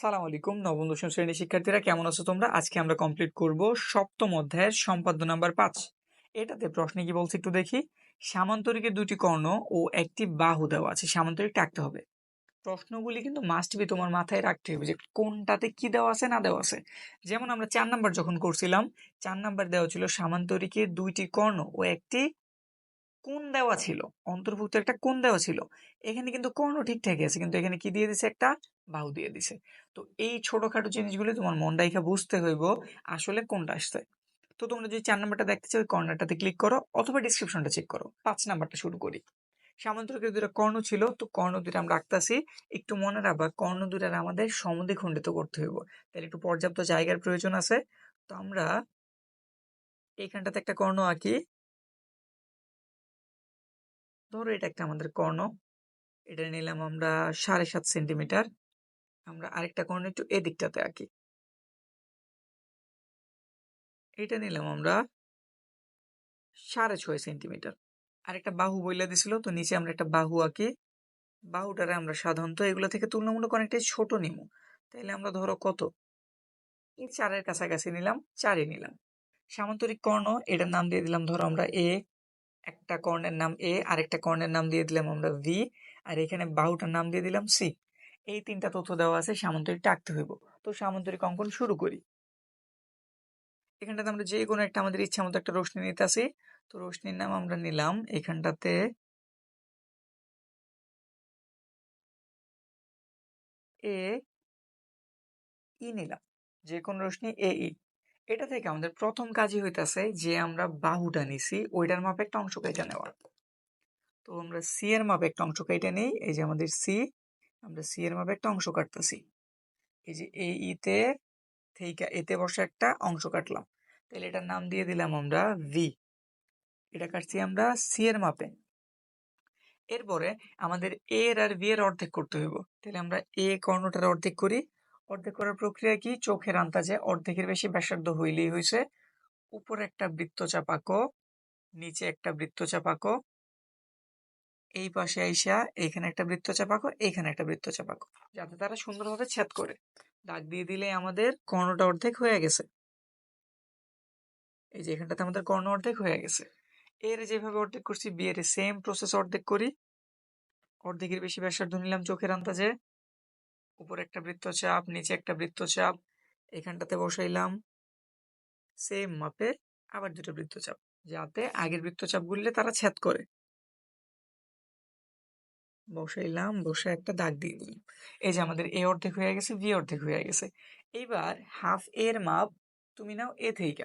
আসসালামু আলাইকুম, নবম, দশম শ্রেণির শিক্ষার্থীরা কেমন আছো তোমরা? আজকে আমরা কমপ্লিট করব সপ্তম অধ্যায়ের সম্পাদ্য নাম্বার পাঁচ। এটাতে প্রশ্নে কি বলছে একটু দেখি। সামান্তরিকের দুটি কর্ণ ও একটি বাহু দেওয়া আছে, সামান্তরিক টাকতে হবে। প্রশ্নগুলি কিন্তু মাস্ট বি তোমার মাথায় রাখতে হবে যে কোনটাতে কি দেওয়া আছে, না দেওয়া আছে। যেমন আমরা চার নাম্বার যখন করছিলাম, চার নাম্বার দেওয়া ছিল সামান্তরিকের দুইটি কর্ণ ও একটি কোণ দেওয়া ছিল? অন্তর্ভুক্ত একটা কোন দেওয়া ছিল? এখানে কিন্তু কর্ণ ঠিকঠাকই আছে, কিন্তু এখানে কি দিয়ে দিছে? একটা বাহু দিয়ে দিছে। তো এই ছোটখাটো জিনিসগুলো তোমার মন রাইখা বুঝতে হইব আসলে কোনটা আসছে। তো তোমরা যদি চার নাম্বারটা দেখতে চাও কর্নারটাতে ক্লিক করো অথবা ডিসক্রিপশনটা চেক করো। পাঁচ নাম্বারটা শুরু করি। সামান্তরিকের দুটা কর্ণ ছিল, তো কর্ণ দুটা আমরা রাখতেছি একটু মনে রাখবা, কর্ণ দুটার আমাদের সমদ্বিখণ্ডিত করতে হইব। তাহলে একটু পর্যাপ্ত জায়গার প্রয়োজন আছে। তো আমরা এইখানটাতে একটা কর্ণ আঁকি। ধরো এটা একটা আমাদের কর্ণ। এটা নিলাম আমরা সাড়ে সাত সেন্টিমিটার। আমরা আরেকটা কর্ণ একটু এদিকটাতে আঁকি। এটা নিলাম আমরা সাড়ে ছয় সেন্টিমিটার। আরেকটা বাহু বইলা দিছিল, তো নিচে আমরা একটা বাহু আঁকি। বাহুটারে আমরা সাধারণত এগুলো থেকে তুলনামূলক অনেকটাই ছোট নিব তাইলে আমরা ধরো কত? এই চারের কাছাকাছি নিলাম চারে নিলাম। সামান্তরিক কর্ণ, এটার নাম দিয়ে দিলাম ধরো আমরা এ একটা কর্ণের নাম এ, আরেকটা কর্ণের নাম দিয়ে দিলাম আমরা ভি, আর এখানে বাহুটার নাম দিয়ে দিলাম সি। এই তিনটা তথ্য দেওয়া আছে, সামান্তরিক টাকতে হইব। তো সামান্তরিক অঙ্কন শুরু করি। এখানটাতে আমরা যে কোনো একটা আমাদের ইচ্ছা মতো একটা রশ্মি নিতে আসি। তো রশ্মির নাম আমরা নিলাম এখানটাতে এ, ই নিলাম। যে কোন রশ্মি এ, ই। এটা থেকে আমাদের প্রথম কাজই হইতাছে যে আমরা বাহুটা নিছি ওইটার মাপে একটা অংশ কেটে নেওয়া। তো আমরা সি এর মাপে একটা অংশ কেটে নেই এই যে আমাদের সি আমরা সি এর মাপে একটা অংশ কাটতেছি। এই যে এই ইতে থেকে এতে বসে একটা অংশ কাটলাম। তাহলে এটার নাম দিয়ে দিলাম আমরা ভি এটা কাটছি আমরা সি এর মাপে। এরপরে আমাদের এ এর আর ভি এর অর্ধেক করতে হইব। তাহলে আমরা এ কর্ণটার অর্ধেক করি অর্ধেক করার প্রক্রিয়া কি? চোখের আন্তাজে অর্ধেকের বেশি ব্যাসার্ধ হইলেই হয়েছে উপরে একটা বৃত্তচাপ আঁকো নিচে একটা বৃত্তচাপ আঁকো এই পাশে আইসা এখানে একটা বৃত্তচাপ আঁকো এখানে একটা বৃত্তচাপ আঁকো যাতে তারা সুন্দরভাবে ছেদ করে। দাগ দিয়ে দিলে আমাদের কর্ণটা অর্ধেক হয়ে গেছে। এই যে এখানটাতে আমাদের কর্ণ অর্ধেক হয়ে গেছে। এর যেভাবে অর্ধেক করছি, বিয়ের সেম প্রসেস অর্ধেক করি। অর্ধেকের বেশি ব্যাসার্ধ নিলাম চোখের আন্দাজে। উপরে একটা বৃত্তচাপ, নিচে একটা বৃত্তচাপ, এখানটাতে বসাইলাম। সেম মাপে আবার দুটো বৃত্তচাপ, যাতে আগের বৃত্তচাপ গুললে তারা ছেদ করে। বসাইলাম, বসে একটা দাগ দিয়ে দিলাম। এই যে আমাদের এ অর্ধেক হয়ে গেছে, বি অর্ধেক হয়ে গেছে। এইবার হাফ এর মাপ তুমি নাও এ থেকে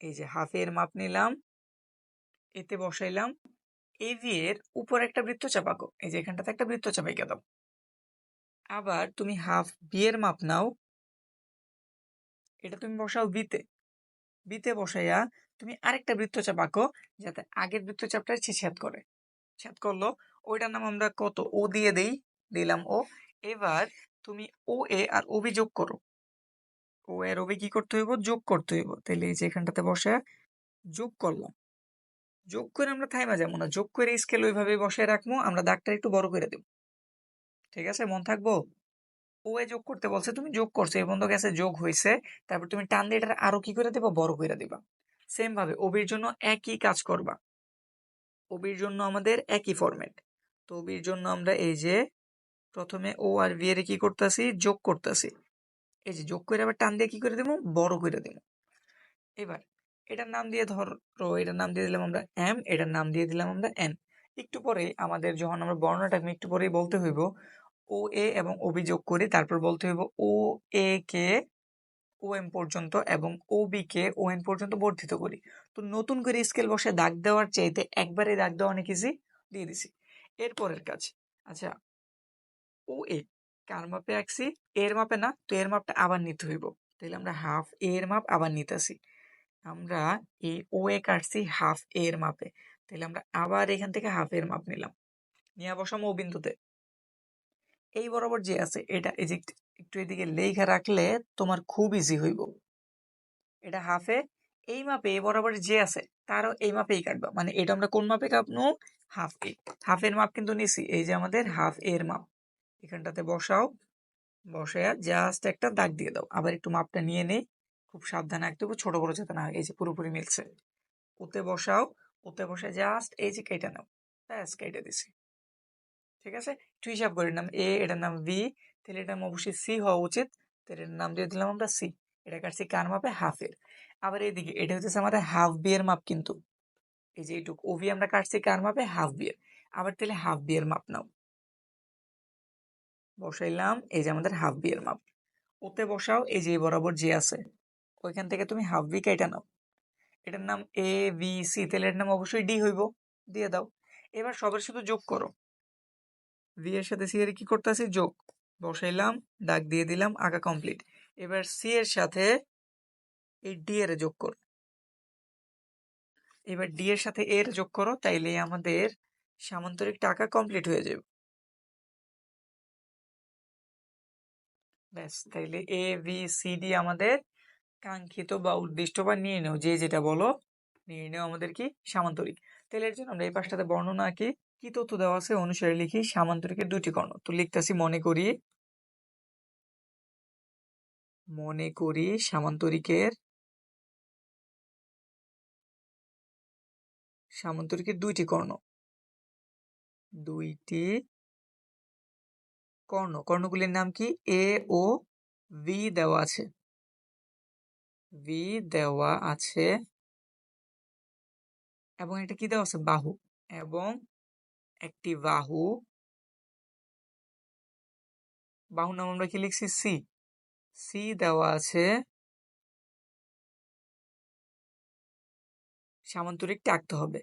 এই যে হাফ এর মাপ নিলাম, এতে বসাইলাম। এ ভি এর উপর একটা বৃত্ত চাপাকো এই যে এখানটাতে একটা বৃত্ত চাপাই দাও। আবার তুমি হাফ বি এর মাপ নাও। এটা তুমি বসাও বিতে। বিতে বসাইয়া তুমি আরেকটা বৃত্তচাপ আঁকো যাতে আগের বৃত্তচাপটা ছেদ করে। ছেদ করল। ওইটার নাম আমরা কত? ও দিয়ে দেই। দিলাম ও। এবার তুমি ও, এ আর ওবি যোগ করো। ও এর ওবি কি করতে হইব? যোগ করতে হইব। তাহলে এই যে এখানটাতে বসে যোগ করলাম। যোগ করে আমরা থাইমা যাব না। যোগ করে স্কেল ওইভাবে বসায় রাখব। আমরা দাগটা একটু বড় করে দেব। ঠিক আছে? মন থাকব? ও এ যোগ করতে বলছে, তুমি যোগ করছ, এই বন্ধু গেছে যোগ হয়েছে তারপর তুমি টান দিয়ে এটা আরও কি করে দেবা? বড় করে দিবা। সেম ভাবে ওবির জন্য একই কাজ করবা। ওবির জন্য আমাদের একই ফরম্যাট তো ওবির জন্য আমরা এই যে, প্রথমে ও আর ভি এর কি করতেছি? যোগ করতেছি। এই যে যোগ করে আবার টান দিয়ে কি করে দেবো? বড় করে দেবো। এবার, এটার নাম দিয়ে ধরো, এটার নাম দিয়ে দিলাম আমরা এম এটার নাম দিয়ে দিলাম আমরা এন একটু পরে আমাদের যখন আমরা বর্ণটা একটু পরেই বলতে হইব ও এ এবং ওবি যোগ করি তারপর বলতে হইব ও এ কে ও এম পর্যন্ত এবং ও বি কে ও এন পর্যন্ত বর্ধিত করি। তো নতুন করে স্কেল বসে দাগ দেওয়ার চাইতে একবারে দাগ দেওয়া অনেক ইজি দিয়ে দিছি। এরপরের কাজ। আচ্ছা ও এ কার মাপে আঁকছি? এর মাপে না, তো এর মাপটা আবার নিতে হইব। তাহলে আমরা হাফ এর মাপ আবার নিতেছি। আমরা এই ও এ কাটছি হাফ এর মাপে। তাহলে আমরা আবার এখান থেকে হাফ এর মাপ নিলাম। নিয়ে বসাম ও বিন্দুতে এই বরাবর যে আছে, এটা এই যে একটু এদিকে লেখা রাখলে তোমার খুব ইজি হইব। এটা হাফে এই মাপে এই বরাবর যে আছে, তারও এই মাপেই কাটবা। মানে এটা আমরা কোন মাপে কাটবো? হাফ এ। হাফের মাপ কিন্তু নিছি, এই যে আমাদের হাফ এর মাপ। এখানটাতে বসাও, বসায়া জাস্ট একটা দাগ দিয়ে দাও। আবার একটু মাপটা নিয়ে নেই, খুব সাবধানে একটু ছোট বড় যাতে না এই যে পুরোপুরি মিলছে। ওতে বসাও, ওতে বসে জাস্ট এই যে কেটে নাও। ব্যাস, কেটে দিছি। ঠিক আছে? একটু হিসাব করে নাম এ, এটার নাম ভি তাহলে এটার নাম অবশ্যই সি হওয়া উচিত। তাহলে এটার নাম দিয়ে দিলাম আমরা সি এটা কাটছি কার মাপে? হাফের আবার এইদিকে এটা হচ্ছে আমাদের হাফ বিয়ের মাপ কিন্তু। এই যে এইটুকু। ওভি আমরা কাটছি কার মাপে? হাফ বিয়ের আবার তাহলে হাফ বিয়ের মাপ নাও। বসাইলাম, এই যে আমাদের হাফ বিয়ের মাপ। ওতে বসাও, এই যে বরাবর যে আছে, ওইখান থেকে তুমি হাফ বি কেটে নাও। এটার নাম এ বি সি তাহলে এর নাম অবশ্যই ডি হইব। দিয়ে দাও। এবার সবার শুধু যোগ করো। ভি এর সাথে সি এর কি করতেছি যোগ। বসাইলাম দাগ দিয়ে দিলাম, আঁকা কমপ্লিট এবার সি এর সাথে এই ডি এর যোগ করো। এবার ডি এর সাথে এর যোগ করো, তাইলে আমাদের সামান্তরিক টাকা কমপ্লিট হয়ে যাবে। ব্যাস, তাইলে এ বি সি ডি আমাদের কাঙ্ক্ষিত বা উদ্দিষ্ট বা নিয়ে নেও যে যেটা বলো নিয়ে নেও আমাদের কি? সামান্তরিক। তাহলে এর জন্য আমরা এই পাশটাতে বর্ণনা কি কি তথ্য দেওয়া আছে অনুসারে লিখি সামান্তরিকের দুটি কর্ণ। তো লিখতেছি মনে করি মনে করি সামান্তরিকের সামান্তরিকের দুইটি কর্ণ। দুইটি কর্ণ। কর্ণগুলির নাম কি? এ ও ভি দেওয়া আছে। ভি দেওয়া আছে। এবং এটা কি দেওয়া আছে? বাহু। এবং একটি বাহু। বাহু নাম আমরা কি লিখছি? সি সি দেওয়া আছে। সামান্তরিকটি আঁকতে হবে।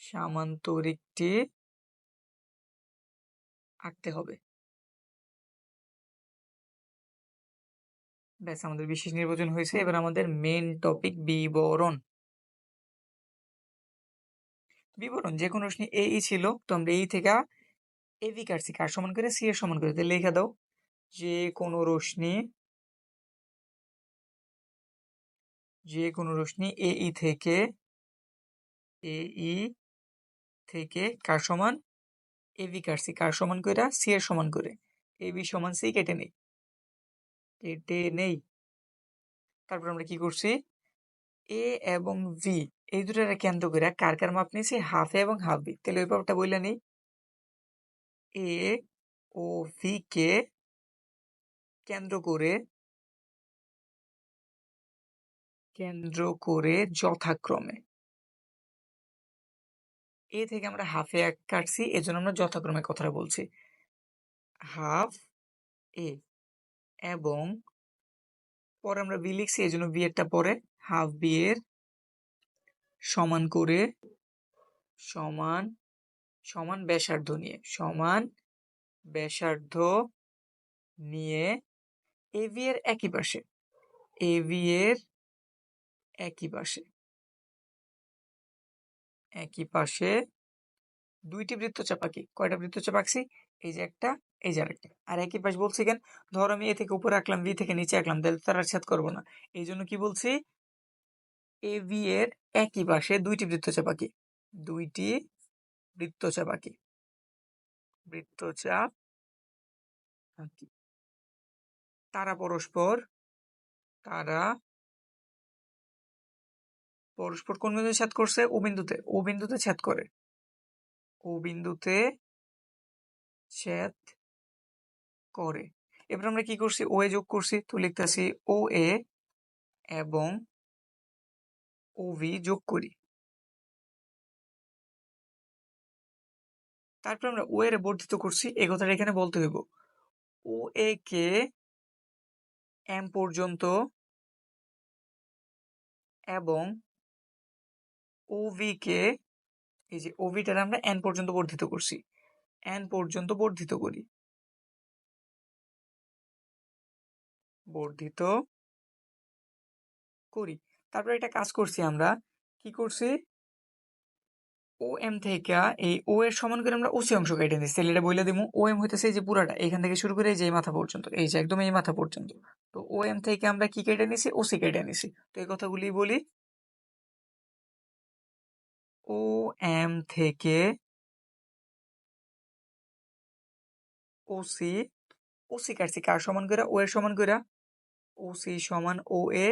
সামান্তরিকটি আঁকতে হবে। ব্যাস, আমাদের বিশেষ নির্বাচন হয়েছে। এবার আমাদের মেন টপিক বিবরণ। বিবরণ যে কোনো রশ্মি এই ছিল, তো আমরা এই থেকে এবি কাটছি কার সমান করে সি এর সমান করে তাহলে লেখা দাও। যে কোনো রশ্মি যে কোনো রশ্মি এ ই থেকে এ ই থেকে কার সমান? এবি কাটছি কার সমান করে? সি এর সমান করে। এবি সমান সি কেটে নেই। কেটে নেই। তারপর আমরা কি করছি? এ এবং ভি এই দুটার কেন্দ্র করে কার কার মাপ নিয়েছি? হাফ এ এবং হাফ বি তাহলে ওই ব্যাপারটা বললে নেই। এ ও ভি কে কেন্দ্র করে কেন্দ্র করে যথাক্রমে। এ থেকে আমরা হাফে এক কাটছি, এজন্য আমরা যথাক্রমে কথাটা বলছি। হাফ এ এবং পরে আমরা বি লিখছি এই জন্য বি এরটা পরে। হাফ বি এর সমান করে সমান সমান ব্যাসার্ধ নিয়ে, সমান ব্যাসার্ধ নিয়ে এবি এর একই পাশে এবি এর একই পাশে একই পাশে দুইটি বৃত্তচাপ আঁকি কয়টা বৃত্তচাপ আঁকছি? এই যে একটা, এই যে আরেকটা। আর একই পাশ বলছি কেন? ধর আমি এ থেকে উপরে আঁকলাম বি থেকে নিচে আঁকলাম, তাহলে তার আর করব না। এই জন্য কি বলছি? এ বি এর একই পাশে দুইটি বৃত্তচাপ আঁকি দুইটি বৃত্তচাপ আঁকি বৃত্তচাপ আঁকি। তারা পরস্পর তারা পরস্পর কোন বিন্দুতে ছেদ করছে? ও বিন্দুতে। ও বিন্দুতে ছেদ করে। ও বিন্দুতে ছেদ করে। এবার আমরা কি করছি? ও এ যোগ করছি। তো লিখতেছি ও এ এবং ও ভি যোগ করি। তারপর আমরা ও এর বর্ধিত করছি, এ কথাটা এখানে বলতে হইব। ও এ কে এম পর্যন্ত এবং ওভি কে, এই যে ওভিটার আমরা এন পর্যন্ত বর্ধিত করছি। এন পর্যন্ত বর্ধিত করি। বর্ধিত করি। তারপরে একটা কাজ করছি আমরা। কি করছি? ও এম থেকে এই ও এর সমান করে আমরা ওসি অংশ কেটে নিচ্ছি। তাহলে এটা বলে দিব ও এম হইতেছে যে পুরাটা, এখান থেকে শুরু করে এই যে মাথা পর্যন্ত, এই যে একদম এই মাথা পর্যন্ত। তো ও এম থেকে আমরা কি কেটে নিছি? ওসি কেটে নিছি। তো এই কথাগুলি বলি। ও এম থেকে ও সি ও সি কাটছি। কার সমান করে? ও এর সমান করে? ও সি সমান ও এ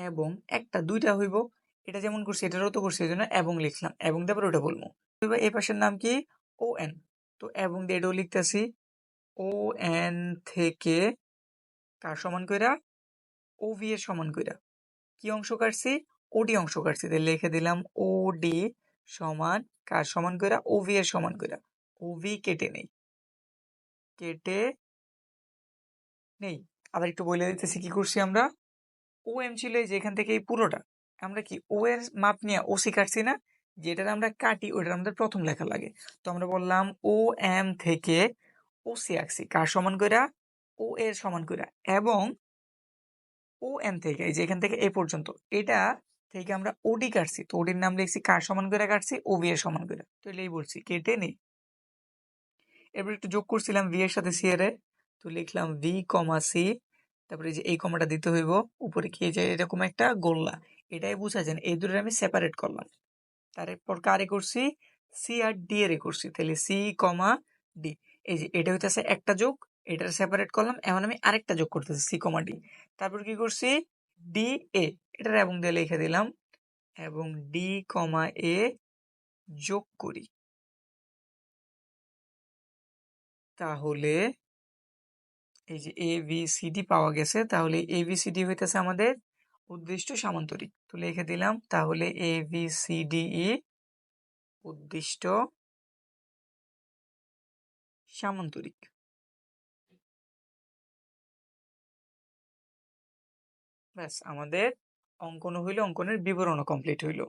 এবং একটা, দুইটা হইব। এটা যেমন করছি, এটারও তো করছি এই জন্য এবং লিখলাম। এবং তারপর ওটা বলব। এই পাশের নাম কি? ও এন তো এবং দিয়ে এটাও লিখতেছি। ও এন থেকে কার সমান কইরা? ও ভি এর সমান কইরা। কি অংশ কাটছি? ওডি অংশ কাটছি। তাহলে লিখে দিলাম ও ডি সমান কার সমান কইরা? ও ভি এর সমান কইরা। ও ভি কেটে নেই। কেটে নেই। আবার একটু বলে দিতেছি, কি করছি আমরা? ও এম ছিল এই যে এখান থেকে এই পুরোটা। আমরা কি ও এর মাপ নিয়ে ও সি কাটছি না? যেটা আমরা কাটি ওইটা আমাদের প্রথম লেখা লাগে। তো আমরা বললাম ও এম থেকে ও সি আঁকছি। কার সমান কইরা? ও এর সমান কইরা। এবং ও এম থেকে, এই যে এখান থেকে এ পর্যন্ত, এটা থেকে আমরা ওডি কাটছি। তো ওডির নাম লিখছি, কার সমান করে কাটছি? ও ভি এর সমান করে তো এটাই বলছি, কেটে নেই। এরপর একটু যোগ করছিলাম ভি এর সাথে সি এর তো লিখলাম ভি কমা সি তারপরে এই যে, এই কমাটা দিতে হইব, উপরে কি যে, এরকম একটা গোল্লা, এটাই বোঝা যায় এই দুটো আমি সেপারেট করলাম। তারপর কারে করছি? সি আর ডি এর করছি, তাহলে সি কমা ডি এই যে, এটা হইতেছে একটা যোগ এটা সেপারেট করলাম, এখন আমি আরেকটা যোগ করতেছি সি কমা ডি তারপর কি করছি? ডি এ এটার এবং দিয়ে লিখে দিলাম, এবং ডি কমা এ যোগ করি। তাহলে এই যে এ পাওয়া গেছে, তাহলে এ হইতেছে আমাদের উদ্দিষ্ট সামান্তরিক। তো লিখে দিলাম, তাহলে এ উদ্দিষ্ট সামান্তরিক। ব্যাস, আমাদের অঙ্কন হইল, অঙ্কনের বিবরণও কমপ্লিট হইল।